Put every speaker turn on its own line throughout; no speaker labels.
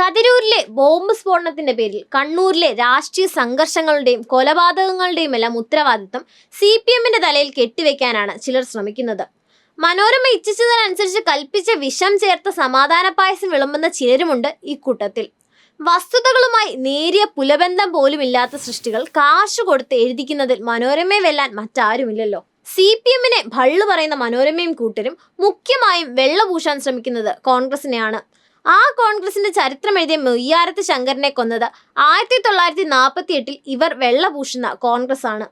കതിരൂരിലെ bomb സ്ഫോടനത്തിന്റെ പേരിൽ കണ്ണൂരിലെ രാഷ്ട്രീയ സംഘർഷങ്ങളുടെയും കൊലപാതകങ്ങളുടെയും എല്ലാം ഉത്തരവാദിത്വം സി പി എമ്മിന്റെ തലയിൽ കെട്ടിവെക്കാനാണ് ചിലർ ശ്രമിക്കുന്നത്. മനോരമ ഇച്ഛിച്ചതിനനുസരിച്ച് കൽപ്പിച്ച വിഷം ചേർത്ത സമാധാന പായസം വിളമ്പുന്ന ചിലരുമുണ്ട് ഈ കൂട്ടത്തിൽ. വസ്തുതകളുമായി നേരിയ പുലബന്ധം പോലും ഇല്ലാത്ത സൃഷ്ടികൾ കാശ് കൊടുത്ത് എഴുതിക്കുന്നതിൽ മനോരമയെ വെല്ലാൻ മറ്റാരുമില്ലല്ലോ. സി പി എമ്മിനെ ഭള്ളു പറയുന്ന മനോരമയും കൂട്ടരും മുഖ്യമായും വെള്ളപൂശാൻ ശ്രമിക്കുന്നത് കോൺഗ്രസിനെയാണ്. ആ കോൺഗ്രസിന്റെ ചരിത്രം എഴുതിയ മെയ്യാരത്ത് ശങ്കരനെ കൊന്നത് ആയിരത്തി തൊള്ളായിരത്തി നാൽപ്പത്തി എട്ടിൽ ഇവർ വെള്ളപൂഷുന്ന കോൺഗ്രസ് ആണ്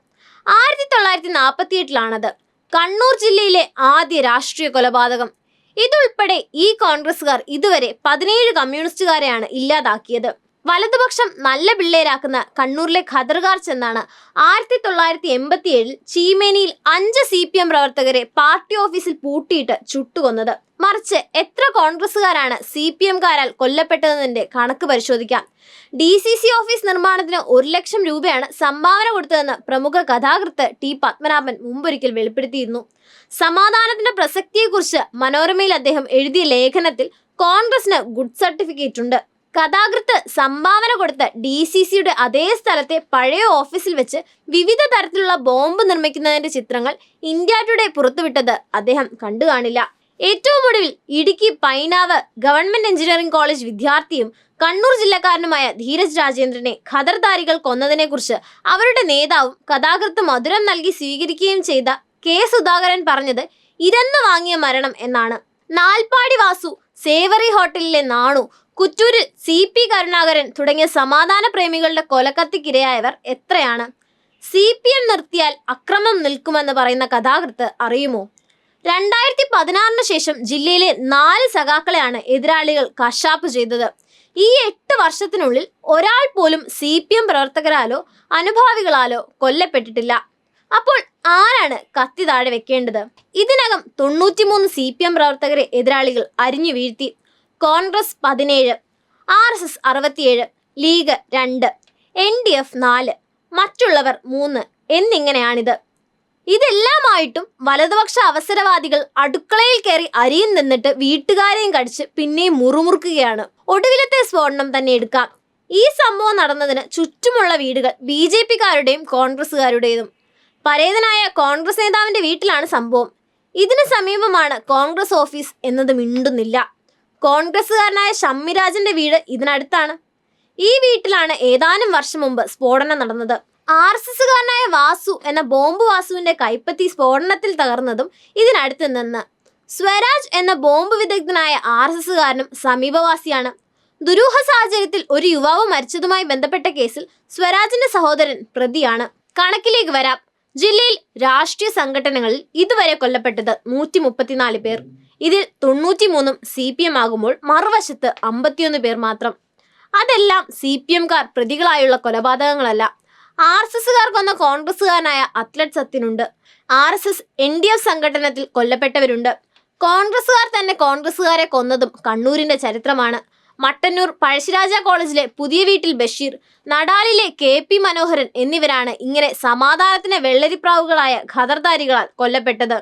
ആയിരത്തി തൊള്ളായിരത്തി നാൽപ്പത്തി എട്ടിലാണത് കണ്ണൂർ ജില്ലയിലെ ആദ്യ രാഷ്ട്രീയ കൊലപാതകം. ഇതുൾപ്പെടെ ഈ കോൺഗ്രസുകാർ ഇതുവരെ പതിനേഴ് കമ്മ്യൂണിസ്റ്റുകാരെയാണ് ഇല്ലാതാക്കിയത്. വലതുപക്ഷം നല്ല പിള്ളേരാക്കുന്ന കണ്ണൂരിലെ ഖദർഗാർ ചെന്നാണ്. ആയിരത്തി തൊള്ളായിരത്തി എൺപത്തി ഏഴിൽ ചീമേനിയിൽ അഞ്ച് സി പി എം പ്രവർത്തകരെ പാർട്ടി ഓഫീസിൽ പൂട്ടിയിട്ട് ചുട്ടുകൊന്നത്. മറിച്ച് എത്ര കോൺഗ്രസുകാരാണ് സി പി എംകാരാൽ കൊല്ലപ്പെട്ടതെന്നതിന്റെ കണക്ക് പരിശോധിക്കാം. ഡി സി സി ഓഫീസ് നിർമ്മാണത്തിന് ഒരു ലക്ഷം രൂപയാണ് സംഭാവന കൊടുത്തതെന്ന് പ്രമുഖ കഥാകൃത്ത് ടി പത്മനാഭൻ മുമ്പൊരിക്കൽ വെളിപ്പെടുത്തിയിരുന്നു. സമാധാനത്തിന്റെ പ്രസക്തിയെക്കുറിച്ച് മനോരമയിൽ അദ്ദേഹം എഴുതിയ ലേഖനത്തിൽ കോൺഗ്രസിന് ഗുഡ് സർട്ടിഫിക്കറ്റ് ഉണ്ട്. കഥാകൃത്ത് സംഭാവന കൊടുത്ത ഡി സി സിയുടെ അതേ സ്ഥലത്തെ പഴയ ഓഫീസിൽ വെച്ച് വിവിധ തരത്തിലുള്ള ബോംബ് നിർമ്മിക്കുന്നതിന്റെ ചിത്രങ്ങൾ ഇന്ത്യ ടുഡേ പുറത്തുവിട്ടത് അദ്ദേഹം കണ്ടു കാണില്ല. ഏറ്റവും ഒടുവിൽ Idukki Painavu government engineering college വിദ്യാർത്ഥിയും കണ്ണൂർ ജില്ലക്കാരനുമായ ധീരജ് രാജേന്ദ്രനെ ഖദർദാരികൾ കൊന്നതിനെക്കുറിച്ച് അവരുടെ നേതാവും കഥാകൃത്ത് മധുരം നൽകി സ്വീകരിക്കുകയും ചെയ്ത കെ സുധാകരൻ പറഞ്ഞത് ഇരന്ന് വാങ്ങിയ മരണം എന്നാണ്. നാൽപ്പാടി വാസു സേവറി ഹോട്ടലിലെ നാണു കുറ്റൂരിൽ സി പി കരുണാകരൻ തുടങ്ങിയ സമാധാന പ്രേമികളുടെ കൊലക്കത്തിക്കിരയായവർ എത്രയാണ്? സി പി എം നിർത്തിയാൽ അക്രമം നിൽക്കുമെന്ന് പറയുന്ന കഥാകൃത്ത് അറിയുമോ? രണ്ടായിരത്തി പതിനാറിന് ശേഷം ജില്ലയിലെ നാല് സഖാക്കളെയാണ് എതിരാളികൾ കശാപ്പ് ചെയ്തത്. ഈ എട്ട് വർഷത്തിനുള്ളിൽ ഒരാൾ പോലും സി പി എം പ്രവർത്തകരാലോ അനുഭാവികളാലോ കൊല്ലപ്പെട്ടിട്ടില്ല. അപ്പോൾ ആരാണ് കത്തി താഴെ വെക്കേണ്ടത്? ഇതിനകം തൊണ്ണൂറ്റിമൂന്ന് സി പി എം പ്രവർത്തകരെ എതിരാളികൾ അരിഞ്ഞു വീഴ്ത്തി. കോൺഗ്രസ് പതിനേഴ് ആർ എസ് എസ് അറുപത്തിയേഴ് ലീഗ് രണ്ട് എൻ ഡി എഫ് നാല് മറ്റുള്ളവർ മൂന്ന് എന്നിങ്ങനെയാണിത്. ഇതെല്ലാമായിട്ടും വലതുപക്ഷ അവസരവാദികൾ അടുക്കളയിൽ കയറി അരിയും നിന്നിട്ട് വീട്ടുകാരെയും കടിച്ച് പിന്നെയും മുറുമുറുക്കുകയാണ്. ഒടുവിലത്തെ സ്ഫോടനം തന്നെ എടുക്കാം. ഈ സംഭവം നടന്നതിന് ചുറ്റുമുള്ള വീടുകൾ ബി ജെ പിക്കാരുടെയും കോൺഗ്രസ്സുകാരുടേതും. പരേതനായ കോൺഗ്രസ് നേതാവിന്റെ വീട്ടിലാണ് സംഭവം. ഇതിന് സമീപമാണ് കോൺഗ്രസ് ഓഫീസ് എന്നത് മിണ്ടുന്നില്ല. കോൺഗ്രസ്സുകാരനായ ഷമ്മിരാജന്റെ വീട് ഇതിനടുത്താണ്. ഈ വീട്ടിലാണ് ഏതാനും വർഷം മുമ്പ് സ്ഫോടനം നടന്നത്. ആർ എസ് എസുകാരനായ വാസു എന്ന ബോംബ് വാസുവിന്റെ കൈപ്പത്തി സ്ഫോടനത്തിൽ തകർന്നതും ഇതിനടുത്ത് നിന്ന്. സ്വരാജ് എന്ന ബോംബ് വിദഗ്ധനായ ആർ എസ് എസുകാരനും സമീപവാസിയാണ്. ദുരൂഹ സാഹചര്യത്തിൽ ഒരു യുവാവ് മരിച്ചതുമായി ബന്ധപ്പെട്ട കേസിൽ സ്വരാജിന്റെ സഹോദരൻ പ്രതിയാണ്. കണക്കിലേക്ക് വരാം. ജില്ലയിൽ രാഷ്ട്രീയ സംഘടനകളിൽ ഇതുവരെ കൊല്ലപ്പെട്ടത് നൂറ്റി മുപ്പത്തിനാല് പേർ. ഇതിൽ തൊണ്ണൂറ്റിമൂന്നും സി പി എം ആകുമ്പോൾ മറുവശത്ത് അമ്പത്തിയൊന്ന് പേർ മാത്രം. അതെല്ലാം സി പി എംകാർ പ്രതികളായുള്ള കൊലപാതകങ്ങളല്ല. ആർ എസ് എസുകാർ കൊന്ന കോൺഗ്രസ്സുകാരനായ athlete സത്യനുണ്ട്. R S S N D F സംഘടനത്തിൽ കൊല്ലപ്പെട്ടവരുണ്ട്. കോൺഗ്രസ്സുകാർ തന്നെ കോൺഗ്രസ്സുകാരെ കൊന്നതും കണ്ണൂരിന്റെ ചരിത്രമാണ്. മട്ടന്നൂർ പഴശ്ശിരാജ കോളേജിലെ പുതിയ വീട്ടിൽ ബഷീർ നടാലിലെ കെ പി മനോഹരൻ എന്നിവരാണ് ഇങ്ങനെ സമാധാനത്തിന് വെള്ളരിപ്രാവുകളായ ഖദർദാരികളാൽ കൊല്ലപ്പെട്ടത്.